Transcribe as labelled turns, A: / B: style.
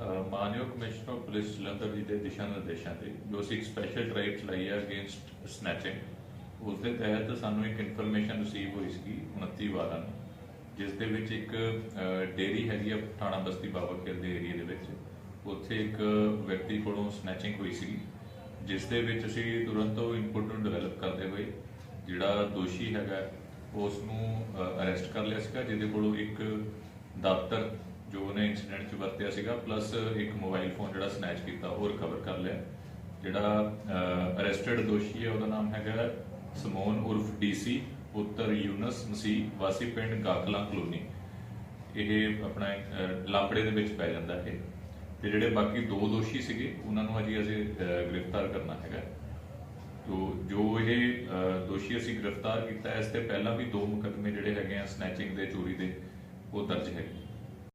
A: ਮਾਨਯੋਗ commissioner police Jalandhar ਜੀ ਦੇ ਦਿਸ਼ਾ ਨਿਰਦੇਸ਼ਾਂ ਤੇ, ਜੋ ਅਸੀਂ ਇੱਕ ਸਪੈਸ਼ਲ ਡਰਾਈਵ ਚਲਾਈ ਹੈ ਅਗੇਂਸਟ ਸਨੈਚਿੰਗ ਉਸ ਦੇ ਤਹਿਤ ਸਾਨੂੰ ਇੱਕ ਇਨਫੋਰਮੇਸ਼ਨ ਰਿਸੀਵ ਹੋਈ ਸੀ 29 ਵਾਰਾਂ ਨੂੰ, ਜਿਸ ਦੇ ਵਿੱਚ ਇੱਕ ਡੇਰੀ ਹੈਗੀ ਆ ਥਾਣਾ ਬਸਤੀ ਬਾਬਾ ਖੇਲ ਦੇ ਏਰੀਆ ਦੇ ਵਿੱਚ, ਉੱਥੇ ਇੱਕ ਵਿਅਕਤੀ ਕੋਲੋਂ ਸਨੈਚਿੰਗ ਹੋਈ ਸੀ ਜਿਸ ਦੇ ਵਿੱਚ ਅਸੀਂ ਤੁਰੰਤ ਉਹ ਇਨਪੁਟ ਨੂੰ ਡਿਵੈਲਪ ਕਰਦੇ ਹੋਏ, ਜਿਹੜਾ ਦੋਸ਼ੀ ਹੈਗਾ ਉਸ ਨੂੰ ਅਰੈਸਟ ਕਰ ਲਿਆ ਸੀਗਾ, ਜਿਹਦੇ ਕੋਲੋਂ ਇੱਕ ਦਾਤਰ ਜੋ ਉਹਨੇ ਇਨਸੀਡੈਂਟ 'ਚ ਵਰਤਿਆ ਸੀਗਾ ਪਲੱਸ ਇੱਕ ਮੋਬਾਈਲ ਫੋਨ ਜਿਹੜਾ ਸਨੈਚ ਕੀਤਾ ਉਹ ਰਿਕਵਰ ਕਰ ਲਿਆ। ਜਿਹੜਾ ਅਰੈਸਟਡ ਦੋਸ਼ੀ ਹੈ ਉਹਦਾ ਨਾਮ ਹੈਗਾ ਸਮੋਨ ਉਰਫ ਡੀਸੀ ਪੁੱਤਰ ਯੂਨਸ ਮਸੀਹ ਵਾਸੀ ਪਿੰਡ ਕਾਕਲਾ ਕਲੋਨੀ। ਇਹ ਆਪਣਾ ਅਹ, ਲਾਪੜੇ ਦੇ ਵਿੱਚ ਪੈ ਜਾਂਦਾ ਇਹ। ਤੇ ਜਿਹੜੇ ਬਾਕੀ ਦੋ ਦੋਸ਼ੀ ਸੀਗੇ ਉਹਨਾਂ ਨੂੰ ਅਜੇ ਅਸੀਂ ਗ੍ਰਿਫਤਾਰ ਕਰਨਾ ਹੈਗਾ। ਤੋ ਜੋ ਇਹ ਦੋਸ਼ੀ ਅਸੀਂ ਗ੍ਰਿਫਤਾਰ ਕੀਤਾ ਇਸ ਤੇ ਪਹਿਲਾਂ ਵੀ ਦੋ ਮੁਕੱਦਮੇ ਜਿਹੜੇ ਹੈਗੇ ਆ ਸਨੈਚਿੰਗ ਦੇ ਚੋਰੀ ਦੇ ਉਹ ਦਰਜ ਹੈਗੇ।